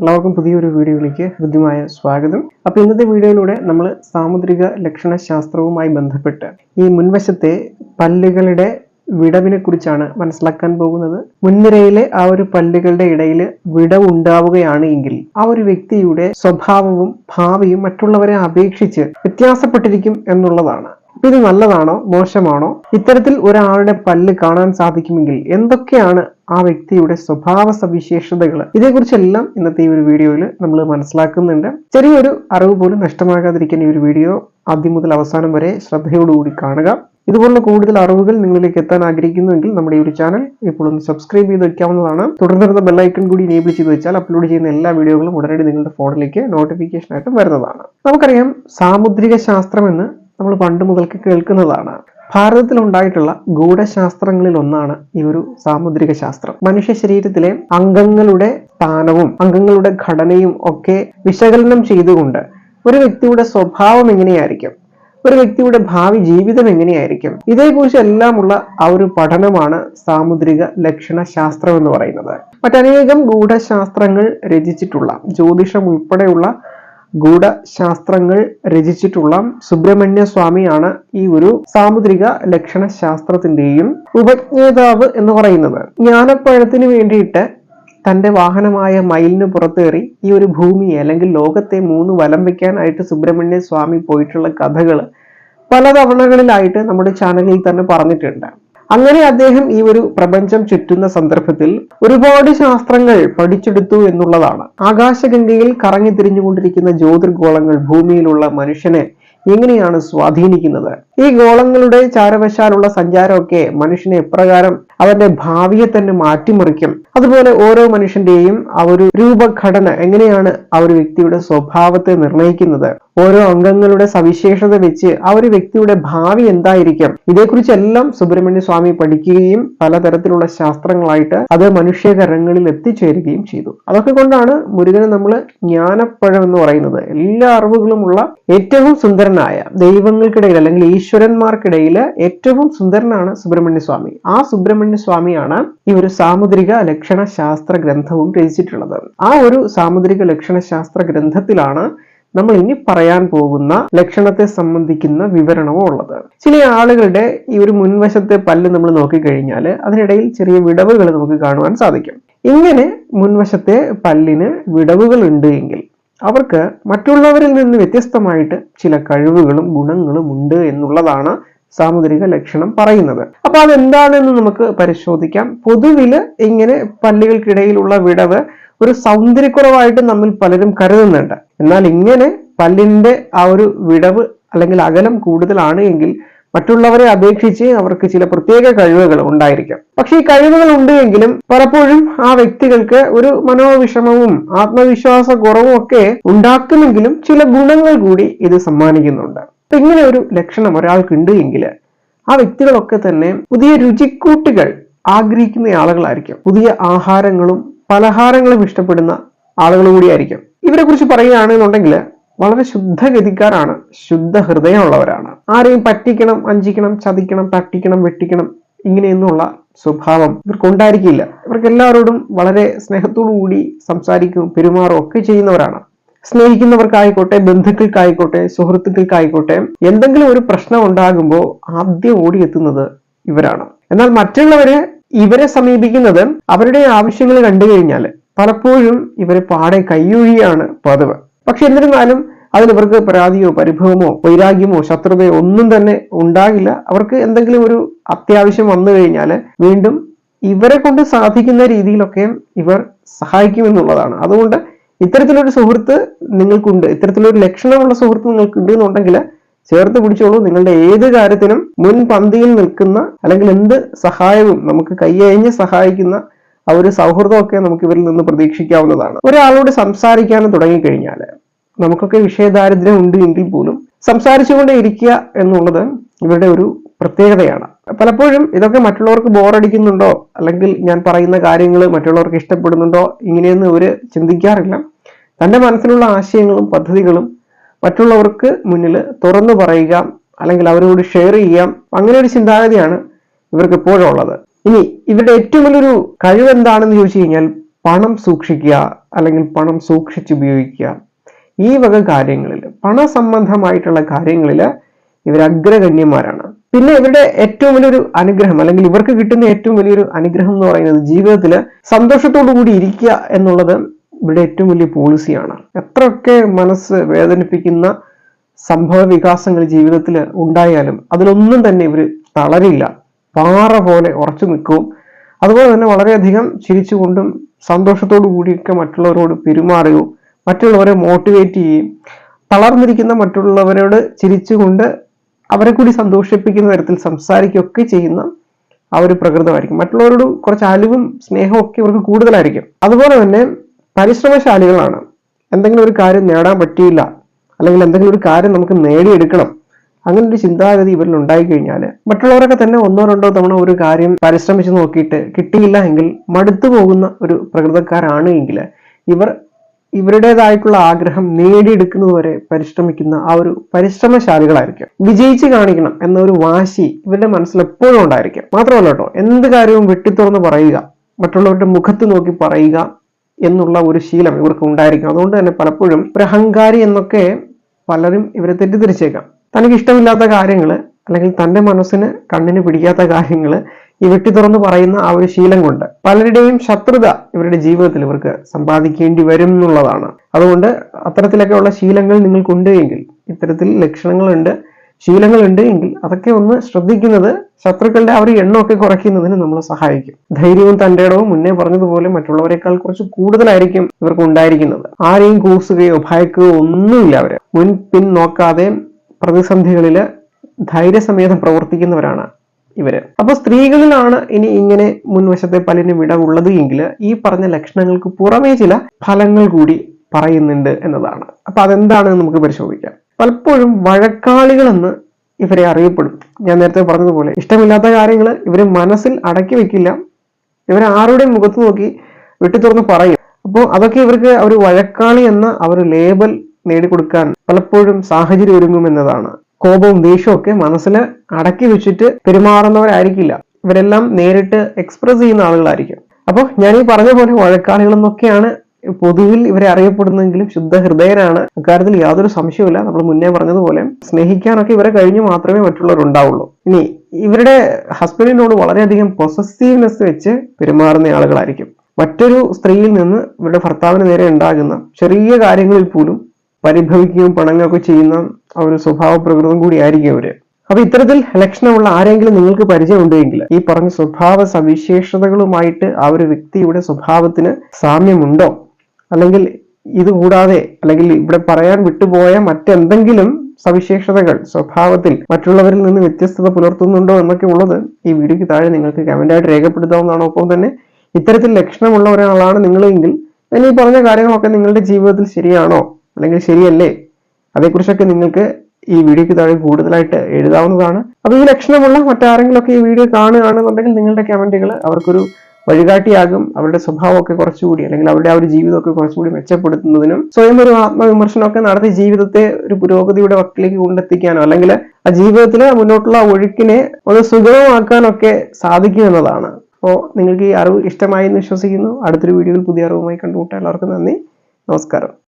എല്ലാവർക്കും പുതിയൊരു വീഡിയോയിലേക്ക് ഹൃദ്യമായ സ്വാഗതം. അപ്പൊ ഇന്നത്തെ വീഡിയോയിലൂടെ നമ്മൾ സാമുദ്രിക ലക്ഷണശാസ്ത്രവുമായി ബന്ധപ്പെട്ട് ഈ മുൻവശത്തെ പല്ലുകളുടെ വിടവിനെ കുറിച്ചാണ് മനസ്സിലാക്കാൻ പോകുന്നത്. മുൻനിരയിലെ ആ ഒരു പല്ലുകളുടെ ഇടയിൽ വിടവ് ഉണ്ടാവുകയാണ് എങ്കിൽ ആ ഒരു വ്യക്തിയുടെ സ്വഭാവവും ഭാവിയും മറ്റുള്ളവരെ അപേക്ഷിച്ച് വ്യത്യാസപ്പെട്ടിരിക്കും എന്നുള്ളതാണ്. ഇത് നല്ലതാണോ? മോശമാണോ? ഇത്തരത്തിൽ ഒരാളുടെ പല്ല് കാണാൻ സാധിക്കുമെങ്കിൽ എന്തൊക്കെയാണ് ആ വ്യക്തിയുടെ സ്വഭാവ സവിശേഷതകൾ ഇതേക്കുറിച്ചെല്ലാം ഇന്നത്തെ ഈ ഒരു വീഡിയോയിൽ നമ്മൾ മനസ്സിലാക്കുന്നുണ്ട്. ചെറിയൊരു അറിവ് പോലും നഷ്ടമാകാതിരിക്കുന്ന ഈ ഒരു വീഡിയോ ആദ്യം മുതൽ അവസാനം വരെ ശ്രദ്ധയോടുകൂടി കാണുക. ഇതുപോലുള്ള കൂടുതൽ അറിവുകൾ നിങ്ങളിലേക്ക് എത്താൻ ആഗ്രഹിക്കുന്നുവെങ്കിൽ നമ്മുടെ ഈ ഒരു ചാനൽ ഒന്ന് സബ്സ്ക്രൈബ് ചെയ്ത് വെക്കാവുന്നതാണ്. തുടർന്നിരുന്ന ബെല്ലൈക്കൺ കൂടി എനേബിൾ ചെയ്ത് വെച്ചാൽ അപ്ലോഡ് ചെയ്യുന്ന എല്ലാ വീഡിയോകളും ഉടനടി നിങ്ങളുടെ ഫോണിലേക്ക് നോട്ടിഫിക്കേഷൻ ആയിട്ട് വരുന്നതാണ്. നമുക്കറിയാം സാമുദ്രിക ശാസ്ത്രം എന്ന് നമ്മൾ പണ്ട് മുതൽക്ക് കേൾക്കുന്നതാണ്. ഭാരതത്തിൽ ഉണ്ടായിട്ടുള്ള ഗൂഢശാസ്ത്രങ്ങളിൽ ഒന്നാണ് ഈ ഒരു സാമുദ്രിക ശാസ്ത്രം. മനുഷ്യ ശരീരത്തിലെ അംഗങ്ങളുടെ സ്ഥാനവും അംഗങ്ങളുടെ ഘടനയും ഒക്കെ വിശകലനം ചെയ്തുകൊണ്ട് ഒരു വ്യക്തിയുടെ സ്വഭാവം എങ്ങനെയായിരിക്കും? ഒരു വ്യക്തിയുടെ ഭാവി ജീവിതം എങ്ങനെയായിരിക്കും? ഇതേക്കുറിച്ച് എല്ലാമുള്ള ആ ഒരു പഠനമാണ് സാമുദ്രിക ലക്ഷണ ശാസ്ത്രം എന്ന് പറയുന്നത്. മറ്റനേകം ഗൂഢശാസ്ത്രങ്ങൾ രചിച്ചിട്ടുള്ള ജ്യോതിഷം ഉൾപ്പെടെയുള്ള ഗൂഢശാസ്ത്രങ്ങൾ രചിച്ചിട്ടുള്ള സുബ്രഹ്മണ്യ സ്വാമിയാണ് ഈ ഒരു സാമുദ്രിക ലക്ഷണ ശാസ്ത്രത്തിന്റെയും ഉപജ്ഞേതാവ് എന്ന് പറയുന്നത്. ജ്ഞാനപ്പഴത്തിന് വേണ്ടിയിട്ട് തന്റെ വാഹനമായ മയിലിന് പുറത്തേറി ഈ ഒരു ഭൂമിയെ അല്ലെങ്കിൽ ലോകത്തെ മൂന്ന് വലം വെക്കാനായിട്ട് സുബ്രഹ്മണ്യ സ്വാമി പോയിട്ടുള്ള കഥകൾ പല തവണകളിലായിട്ട് നമ്മുടെ ചാനലിൽ തന്നെ പറഞ്ഞിട്ടുണ്ട്. അങ്ങനെ അദ്ദേഹം ഈ ഒരു പ്രപഞ്ചം ചുറ്റുന്ന സന്ദർഭത്തിൽ ഒരുപാട് ശാസ്ത്രങ്ങൾ പഠിച്ചെടുത്തു എന്നുള്ളതാണ്. ആകാശഗംഗയിൽ കറങ്ങി തിരിഞ്ഞുകൊണ്ടിരിക്കുന്ന ജ്യോതിർഗോളങ്ങൾ ഭൂമിയിലുള്ള മനുഷ്യനെ എങ്ങനെയാണ് സ്വാധീനിക്കുന്നത്? ഈ ഗോളങ്ങളുടെ ചാരവശാലുള്ള സഞ്ചാരമൊക്കെ മനുഷ്യനെ എപ്രകാരം അവന്റെ ഭാവിയെ തന്നെ മാറ്റിമറിക്കും. അതുപോലെ ഓരോ മനുഷ്യന്റെയും ആ ഒരു രൂപഘടന എങ്ങനെയാണ് ആ ഒരു വ്യക്തിയുടെ സ്വഭാവത്തെ നിർണയിക്കുന്നത് ഓരോ അംഗങ്ങളുടെ സവിശേഷത വെച്ച് ആ ഒരു വ്യക്തിയുടെ ഭാവി എന്തായിരിക്കും? ഇതേക്കുറിച്ചെല്ലാം സുബ്രഹ്മണ്യ സ്വാമി പഠിക്കുകയും പലതരത്തിലുള്ള ശാസ്ത്രങ്ങളായിട്ട് അത് മനുഷ്യകരങ്ങളിൽ എത്തിച്ചേരുകയും ചെയ്തു. അതൊക്കെ കൊണ്ടാണ് മുരുകനെ നമ്മൾ ജ്ഞാനപ്പഴം എന്ന് പറയുന്നത്. എല്ലാ അറിവുകളുമുള്ള ഏറ്റവും സുന്ദരനായ ദൈവങ്ങൾക്കിടയിൽ അല്ലെങ്കിൽ ഈശ്വരന്മാർക്കിടയിൽ ഏറ്റവും സുന്ദരനാണ് സുബ്രഹ്മണ്യ സ്വാമി. ആ സുബ്രഹ്മണ്യ സ്വാമിയാണ് ഈ ഒരു സാമുദ്രിക ലക്ഷണ ശാസ്ത്ര ഗ്രന്ഥവും രചിച്ചിട്ടുള്ളത്. ആ ഒരു സാമുദ്രിക ലക്ഷണ ശാസ്ത്ര ഗ്രന്ഥത്തിലാണ് നമ്മൾ ഇനി പറയാൻ പോകുന്ന ലക്ഷണത്തെ സംബന്ധിക്കുന്ന വിവരണവും ഉള്ളത്. ചില ആളുകളുടെ ഈ ഒരു മുൻവശത്തെ പല്ല് നമ്മൾ നോക്കിക്കഴിഞ്ഞാൽ അതിനിടയിൽ ചെറിയ വിടവുകൾ നമുക്ക് കാണുവാൻ സാധിക്കും. ഇങ്ങനെ മുൻവശത്തെ പല്ലിന് വിടവുകൾ ഉണ്ട് എങ്കിൽ അവർക്ക് മറ്റുള്ളവരിൽ നിന്ന് വ്യത്യസ്തമായിട്ട് ചില കഴിവുകളും ഗുണങ്ങളും ഉണ്ട് എന്നുള്ളതാണ് സാമുദ്രിക ലക്ഷണം പറയുന്നത്. അപ്പൊ അതെന്താണെന്ന് നമുക്ക് പരിശോധിക്കാം. പൊതുവിൽ ഇങ്ങനെ പല്ലുകൾക്കിടയിലുള്ള വിടവ് ഒരു സൗന്ദര്യക്കുറവായിട്ട് നമ്മൾ പലരും കരുതുന്നുണ്ട്. എന്നാൽ ഇങ്ങനെ പല്ലിന്റെ ആ ഒരു വിടവ് അല്ലെങ്കിൽ അകലം കൂടുതലാണ് എങ്കിൽ മറ്റുള്ളവരെ അപേക്ഷിച്ച് അവർക്ക് ചില പ്രത്യേക കഴിവുകൾ ഉണ്ടായിരിക്കാം. പക്ഷെ ഈ കഴിവുകൾ ഉണ്ട് എങ്കിലും പലപ്പോഴും ആ വ്യക്തികൾക്ക് ഒരു മനോവിഷമവും ആത്മവിശ്വാസ കുറവും ഒക്കെ ഉണ്ടാക്കുമെങ്കിലും ചില ഗുണങ്ങൾ കൂടി ഇത് സമ്മാനിക്കുന്നുണ്ട്. അപ്പൊ ഇങ്ങനെ ഒരു ലക്ഷണം ഒരാൾക്കുണ്ട് എങ്കിൽ ആ വ്യക്തികളൊക്കെ തന്നെ പുതിയ രുചിക്കൂട്ടുകൾ ആഗ്രഹിക്കുന്ന ആളുകളായിരിക്കും. പുതിയ ആഹാരങ്ങളും പലഹാരങ്ങളും ഇഷ്ടപ്പെടുന്ന ആളുകൾ കൂടിയായിരിക്കും ഇവരെ കുറിച്ച് പറയുകയാണെന്നുണ്ടെങ്കിൽ വളരെ ശുദ്ധഗതിക്കാരാണ് ശുദ്ധ ഹൃദയമുള്ളവരാണ് ആരെയും പറ്റിക്കണം അഞ്ചിക്കണം ചതിക്കണം തട്ടിക്കണം വെട്ടിക്കണം ഇങ്ങനെയൊന്നുള്ള സ്വഭാവം ഇവർക്ക് ഉണ്ടായിരിക്കില്ല. ഇവർക്ക് എല്ലാവരോടും വളരെ സ്നേഹത്തോടു കൂടി സംസാരിക്കും പെരുമാറും ഒക്കെ ചെയ്യുന്നവരാണ്. സ്നേഹിക്കുന്നവർക്കായിക്കോട്ടെ ബന്ധുക്കൾക്കായിക്കോട്ടെ സുഹൃത്തുക്കൾക്കായിക്കോട്ടെ എന്തെങ്കിലും ഒരു പ്രശ്നം ഉണ്ടാകുമ്പോൾ ആദ്യം ഓടിയെത്തുന്നത് ഇവരാണ്. എന്നാൽ മറ്റുള്ളവര് ഇവരെ സമീപിക്കുന്നത് അവരുടെ ആവശ്യങ്ങൾ കണ്ടു കഴിഞ്ഞാൽ പലപ്പോഴും ഇവരെ പാടെ കൈയൊഴിയാണ് പതിവ്. പക്ഷെ എന്നിരുന്നാലും അതിന് ഇവർക്ക് പരാതിയോ പരിഭവമോ വൈരാഗ്യമോ ശത്രുതയോ ഒന്നും തന്നെ ഉണ്ടാകില്ല. അവർക്ക് എന്തെങ്കിലും ഒരു അത്യാവശ്യം വന്നു കഴിഞ്ഞാൽ വീണ്ടും ഇവരെ കൊണ്ട് സാധിക്കുന്ന രീതിയിലൊക്കെ ഇവർ സഹായിക്കുമെന്നുള്ളതാണ്. അതുകൊണ്ട് ഇത്തരത്തിലൊരു സുഹൃത്ത് നിങ്ങൾക്കുണ്ട്. ഇത്തരത്തിലൊരു ലക്ഷണമുള്ള സുഹൃത്ത് നിങ്ങൾക്കുണ്ട് എന്നുണ്ടെങ്കിൽ ചേർത്ത് പിടിച്ചോളൂ. നിങ്ങളുടെ ഏത് കാര്യത്തിനും മുൻപന്തിയിൽ നിൽക്കുന്ന അല്ലെങ്കിൽ എന്ത് സഹായവും നമുക്ക് കൈയഴിഞ്ഞ് സഹായിക്കുന്ന ആ ഒരു സൗഹൃദമൊക്കെ നമുക്ക് ഇവരിൽ നിന്ന് പ്രതീക്ഷിക്കാവുന്നതാണ്. ഒരാളോട് സംസാരിക്കാൻ തുടങ്ങിക്കഴിഞ്ഞാൽ നമുക്കൊക്കെ വിഷയദാരിദ്ര്യം ഉണ്ട് എങ്കിൽ പോലും സംസാരിച്ചുകൊണ്ടേ ഇരിക്കുക എന്നുള്ളത് ഇവരുടെ ഒരു പ്രത്യേകതയാണ്. പലപ്പോഴും ഇതൊക്കെ മറ്റുള്ളവർക്ക് ബോറടിക്കുന്നുണ്ടോ? അല്ലെങ്കിൽ ഞാൻ പറയുന്ന കാര്യങ്ങൾ മറ്റുള്ളവർക്ക് ഇഷ്ടപ്പെടുന്നുണ്ടോ? ഇങ്ങനെയൊന്നും ഇവർ ചിന്തിക്കാറില്ല. തന്റെ മനസ്സിലുള്ള ആശയങ്ങളും പദ്ധതികളും മറ്റുള്ളവർക്ക് മുന്നിൽ തുറന്നു പറയുക അല്ലെങ്കിൽ അവരോട് ഷെയർ ചെയ്യാം. അങ്ങനെ ഒരു ചിന്താഗതിയാണ് ഇവർക്ക് എപ്പോഴും ഉള്ളത്. ഇനി ഇവരുടെ ഏറ്റവും വലിയൊരു കഴിവ് എന്താണെന്ന് ചോദിച്ചു കഴിഞ്ഞാൽ പണം സൂക്ഷിക്കുക അല്ലെങ്കിൽ പണം സൂക്ഷിച്ചുപയോഗിക്കുക ഈ വക കാര്യങ്ങളിൽ പണസംബന്ധമായിട്ടുള്ള കാര്യങ്ങളിൽ ഇവർ അഗ്രഗണ്യന്മാരാണ്. പിന്നെ ഇവരുടെ ഏറ്റവും വലിയൊരു അനുഗ്രഹം അല്ലെങ്കിൽ ഇവർക്ക് കിട്ടുന്ന ഏറ്റവും വലിയൊരു അനുഗ്രഹം എന്ന് പറയുന്നത് ജീവിതത്തിൽ സന്തോഷത്തോടു കൂടി ഇരിക്കുക എന്നുള്ളത് ഇവിടെ ഏറ്റവും വലിയ പോളിസിയാണ് എത്രയൊക്കെ മനസ്സ് വേദനിപ്പിക്കുന്ന സംഭവ വികാസങ്ങൾ ജീവിതത്തിൽ ഉണ്ടായാലും അതിലൊന്നും തന്നെ ഇവർ തളരില്ല. പാറ പോലെ ഉറച്ചു നിൽക്കും. അതുപോലെ തന്നെ വളരെയധികം ചിരിച്ചുകൊണ്ടും സന്തോഷത്തോടു കൂടിയൊക്കെ മറ്റുള്ളവരോട് പെരുമാറുകയും മറ്റുള്ളവരെ മോട്ടിവേറ്റ് ചെയ്യുകയും തളർന്നിരിക്കുന്ന മറ്റുള്ളവരോട് ചിരിച്ചുകൊണ്ട് അവരെ കൂടി സന്തോഷിപ്പിക്കുന്ന തരത്തിൽ സംസാരിക്കുകയൊക്കെ ചെയ്യുന്ന ആ ഒരു പ്രകൃതമായിരിക്കും. മറ്റുള്ളവരോട് കുറച്ച് അലിവും സ്നേഹവും ഒക്കെ ഇവർക്ക് കൂടുതലായിരിക്കും. അതുപോലെ തന്നെ പരിശ്രമശാലികളാണ്. എന്തെങ്കിലും ഒരു കാര്യം നേടാൻ പറ്റിയില്ല അല്ലെങ്കിൽ എന്തെങ്കിലും ഒരു കാര്യം നമുക്ക് നേടിയെടുക്കണം അങ്ങനെ ഒരു ചിന്താഗതി ഇവരിൽ ഉണ്ടായി കഴിഞ്ഞാൽ മറ്റുള്ളവരൊക്കെ തന്നെ ഒന്നോ രണ്ടോ തവണ ഒരു കാര്യം പരിശ്രമിച്ച് നോക്കിയിട്ട് കിട്ടിയില്ല എങ്കിൽ മടുത്തു പോകുന്ന ഒരു പ്രകൃതക്കാരാണ് എങ്കിൽ ഇവർ ഇവരുടേതായിട്ടുള്ള ആഗ്രഹം നേടിയെടുക്കുന്നത് വരെ പരിശ്രമിക്കുന്ന ആ ഒരു പരിശ്രമശാലികളായിരിക്കും. വിജയിച്ച് കാണിക്കണം എന്നൊരു വാശി ഇവരുടെ മനസ്സിൽ എപ്പോഴും ഉണ്ടായിരിക്കും. മാത്രമല്ല കേട്ടോ എന്ത് കാര്യവും വെട്ടിത്തുറന്ന് പറയുക മറ്റുള്ളവരുടെ മുഖത്ത് നോക്കി പറയുക എന്നുള്ള ഒരു ശീലം ഇവർക്ക് ഉണ്ടായിരിക്കും. അതുകൊണ്ട് തന്നെ പലപ്പോഴും ഒരു അഹങ്കാരി എന്നൊക്കെ പലരും ഇവരെ തെറ്റിദ്ധരിച്ചേക്കാം. തനിക്ക് ഇഷ്ടമില്ലാത്ത കാര്യങ്ങൾ അല്ലെങ്കിൽ തന്റെ മനസ്സിന് കണ്ണിന് പിടിക്കാത്ത കാര്യങ്ങൾ ഈ വെട്ടി തുറന്ന് പറയുന്ന ആ ഒരു ശീലം കൊണ്ട് പലരുടെയും ശത്രുത ഇവരുടെ ജീവിതത്തിൽ ഇവർക്ക് സമ്പാദിക്കേണ്ടി വരും എന്നുള്ളതാണ്. അതുകൊണ്ട് അത്തരത്തിലൊക്കെയുള്ള ശീലങ്ങൾ നിങ്ങൾക്കുണ്ട് എങ്കിൽ ഇത്തരത്തിൽ ലക്ഷണങ്ങളുണ്ട് ശീലങ്ങളുണ്ട് എങ്കിൽ അതൊക്കെ ഒന്ന് ശ്രദ്ധിക്കുന്നത് ശത്രുക്കളുടെ ആ ഒരു എണ്ണമൊക്കെ കുറയ്ക്കുന്നതിന് നമ്മളെ സഹായിക്കും. ധൈര്യവും തന്റെ ഇടവും മുന്നേ പറഞ്ഞതുപോലെ മറ്റുള്ളവരെക്കാൾ കുറച്ച് കൂടുതലായിരിക്കും ഇവർക്ക് ഉണ്ടായിരിക്കുന്നത്. ആരെയും കൂസുകയോ ഭയക്കുകയോ ഒന്നുമില്ല അവർ മുൻ പിൻ നോക്കാതെ പ്രതിസന്ധികളിൽ ധൈര്യസമേതം പ്രവർത്തിക്കുന്നവരാണ് ഇവർ. അപ്പൊ സ്ത്രീകളിലാണ് ഇനി ഇങ്ങനെ മുൻവശത്തെ പല്ലിന് വിടവുള്ളത് എങ്കിൽ ഈ പറഞ്ഞ ലക്ഷണങ്ങൾക്ക് പുറമേ ചില ഫലങ്ങൾ കൂടി പറയുന്നുണ്ട് എന്നതാണ്. അപ്പൊ അതെന്താണെന്ന് നമുക്ക് പരിശോധിക്കാം. പലപ്പോഴും വഴക്കാളികളെന്ന് ഇവരെ അറിയപ്പെടും. ഞാൻ നേരത്തെ പറഞ്ഞതുപോലെ ഇഷ്ടമില്ലാത്ത കാര്യങ്ങൾ ഇവർ മനസ്സിൽ അടക്കി വെക്കില്ല. ഇവർ ആരുടെയും മുഖത്ത് നോക്കി വെട്ടിത്തുറന്ന് പറയും. അപ്പോൾ അതൊക്കെ ഇവർക്ക് ഒരു വഴക്കാളി എന്ന അവർ ലേബൽ നേടിക്കൊടുക്കാൻ പലപ്പോഴും സാഹചര്യം ഒരുങ്ങുമെന്നതാണ് കോപവും ദേഷ്യവും ഒക്കെ മനസ്സിൽ അടക്കി വെച്ചിട്ട് പെരുമാറുന്നവരായിരിക്കില്ല. ഇവരെല്ലാം നേരിട്ട് എക്സ്പ്രസ് ചെയ്യുന്ന ആളുകളായിരിക്കും. അപ്പോൾ ഞാൻ ഈ പറഞ്ഞ പോലെ വഴക്കാളികൾ എന്നൊക്കെയാണ് പൊതുവിൽ ഇവരെ അറിയപ്പെടുന്നെങ്കിലും ശുദ്ധ ഹൃദയരാണ്. അക്കാര്യത്തിൽ യാതൊരു സംശയവുമില്ല. നമ്മൾ മുന്നേ പറഞ്ഞതുപോലെ സ്നേഹിക്കാനൊക്കെ ഇവരെ കഴിഞ്ഞ് മാത്രമേ മറ്റുള്ളവർ ഉണ്ടാവുള്ളൂ. ഇനി ഇവരുടെ ഹസ്ബൻഡിനോട് വളരെയധികം പൊസസീവ്നെസ് വെച്ച് പെരുമാറുന്ന ആളുകളായിരിക്കും. മറ്റൊരു സ്ത്രീയിൽ നിന്ന് ഇവരുടെ ഭർത്താവിന് നേരെ ഉണ്ടാകുന്ന ചെറിയ കാര്യങ്ങളിൽ പോലും പരിഭവിക്കുകയും പിണങ്ങുകയൊക്കെ ചെയ്യുന്ന ആ ഒരു സ്വഭാവ പ്രകൃതം കൂടിയായിരിക്കും അവർ. അപ്പൊ ഇത്തരത്തിൽ ലക്ഷണമുള്ള ആരെങ്കിലും നിങ്ങൾക്ക് പരിചയമുണ്ടെങ്കിൽ ഈ പറഞ്ഞ സ്വഭാവ സവിശേഷതകളുമായിട്ട് ആ ഒരു വ്യക്തിയുടെ സ്വഭാവത്തിന് സാമ്യമുണ്ടോ? അല്ലെങ്കിൽ ഇത് കൂടാതെ അല്ലെങ്കിൽ ഇവിടെ പറയാൻ വിട്ടുപോയ മറ്റെന്തെങ്കിലും സവിശേഷതകൾ സ്വഭാവത്തിൽ മറ്റുള്ളവരിൽ നിന്ന് വ്യത്യസ്തത പുലർത്തുന്നുണ്ടോ എന്നൊക്കെ ഉള്ളത് ഈ വീഡിയോയ്ക്ക് താഴെ നിങ്ങൾക്ക് കമന്റായിട്ട് രേഖപ്പെടുത്താവുന്നതാണ്. ഒപ്പം തന്നെ ഇത്തരത്തിൽ ലക്ഷണമുള്ള ഒരാളാണ് നിങ്ങളെങ്കിൽ ഞാൻ ഈ പറഞ്ഞ കാര്യങ്ങളൊക്കെ നിങ്ങളുടെ ജീവിതത്തിൽ ശരിയാണോ? അല്ലെങ്കിൽ ശരിയല്ലേ? അതേക്കുറിച്ചൊക്കെ നിങ്ങൾക്ക് ഈ വീഡിയോയ്ക്ക് താഴെ കൂടുതലായിട്ട് എഴുതാവുന്നതാണ്. അപ്പൊ ഈ ലക്ഷണമുള്ള മറ്റാരെങ്കിലും ഒക്കെ ഈ വീഡിയോ കാണുകയാണെന്നുണ്ടെങ്കിൽ നിങ്ങളുടെ കമന്റുകൾ അവർക്കൊരു വഴികാട്ടിയാകും. അവരുടെ സ്വഭാവമൊക്കെ കുറച്ചുകൂടി അല്ലെങ്കിൽ അവരുടെ ആ ഒരു ജീവിതമൊക്കെ കുറച്ചുകൂടി മെച്ചപ്പെടുത്തുന്നതിനും സ്വയം ഒരു ആത്മവിമർശനമൊക്കെ നടത്തി ജീവിതത്തെ ഒരു പുരോഗതിയുടെ വക്കിലേക്ക് കൊണ്ടെത്തിക്കാനോ അല്ലെങ്കിൽ ആ ജീവിതത്തിലെ മുന്നോട്ടുള്ള ഒഴുക്കിനെ ഒന്ന് സുഗമമാക്കാനൊക്കെ സാധിക്കും എന്നതാണ്. അപ്പോൾ നിങ്ങൾക്ക് ഈ അറിവ് ഇഷ്ടമായി എന്ന് വിശ്വസിക്കുന്നു. അടുത്തൊരു വീഡിയോയിൽ പുതിയ അറിവുമായി കണ്ടുമുട്ടാൻ എല്ലാവർക്കും നന്ദി. നമസ്കാരം.